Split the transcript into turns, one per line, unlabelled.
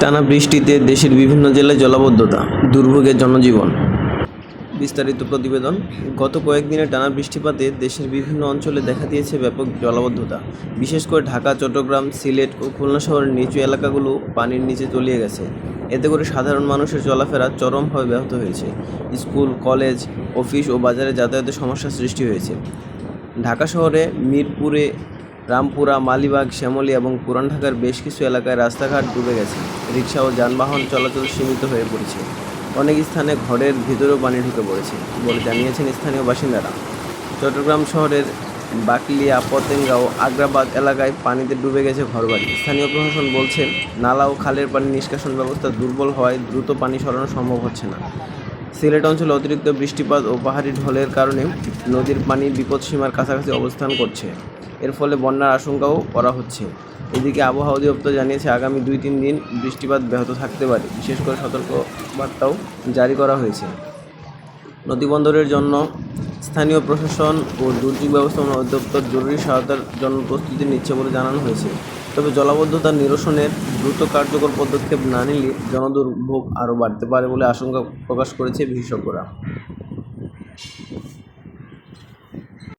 টানা বৃষ্টিতে দেশের বিভিন্ন জেলায় জলাবদ্ধতা, দুর্ভোগের জনজীবন। বিস্তারিত প্রতিবেদন, গত কয়েকদিনের টানা বৃষ্টিপাতে দেশের বিভিন্ন অঞ্চলে দেখা দিয়েছে ব্যাপক জলাবদ্ধতা। বিশেষ করে ঢাকা, চট্টগ্রাম, সিলেট ও খুলনা শহরের নিচু এলাকাগুলো পানির নিচে তলিয়ে গেছে। এতে করে সাধারণ মানুষের চলাফেরা চরমভাবে ব্যাহত হয়েছে। স্কুল, কলেজ, অফিস ও বাজারে যাতায়াতের সমস্যার সৃষ্টি হয়েছে। ঢাকা শহরে, মিরপুরে রামপুরা, মালিবাগ, শ্যামলী এবং পুরান ঢাকার বেশ কিছু এলাকায় রাস্তাঘাট ডুবে গেছে। রিক্সা ও যানবাহন চলাচল সীমিত হয়ে পড়েছে। অনেক স্থানে ঘরের ভিতরেও পানি ঢুকে পড়েছে বলে জানিয়েছেন স্থানীয় বাসিন্দারা। চট্টগ্রাম শহরের বাকলিয়া পতেঙ্গা ও আগ্রাবাদ এলাকায় পানিতে ডুবে গেছে ঘরবাড়ি। স্থানীয় প্রশাসন বলছে, নালা ও খালের পানি নিষ্কাশন ব্যবস্থা দুর্বল হওয়ায় দ্রুত পানি সরানো সম্ভব হচ্ছে না। সিলেট অঞ্চলে অতিরিক্ত বৃষ্টিপাত ও পাহাড়ি ঢলের কারণে নদীর পানি বিপদসীমার কাছাকাছি অবস্থান করছে। এর ফলে বন্যার আশঙ্কাও করা হচ্ছে। এদিকে আবহাওয়া অধিদপ্তর জানিয়েছে, আগামী দুই তিন দিন বৃষ্টিপাত ব্যাহত থাকতে পারে। বিশেষ করে সতর্কবার্তাও জারি করা হয়েছে। নদীবন্দরের জন্য স্থানীয় প্রশাসন ও দুর্যোগ ব্যবস্থাপনা অধিদপ্তর জরুরি সহায়তার জন্য প্রস্তুতি নিচ্ছে বলে জানানো হয়েছে। তবে জলাবদ্ধতা নিরসনের দ্রুত কার্যকর পদক্ষেপ না নিলে জনদুর্ভোগ আরও বাড়তে পারে বলে আশঙ্কা প্রকাশ করেছে বিশেষজ্ঞরা।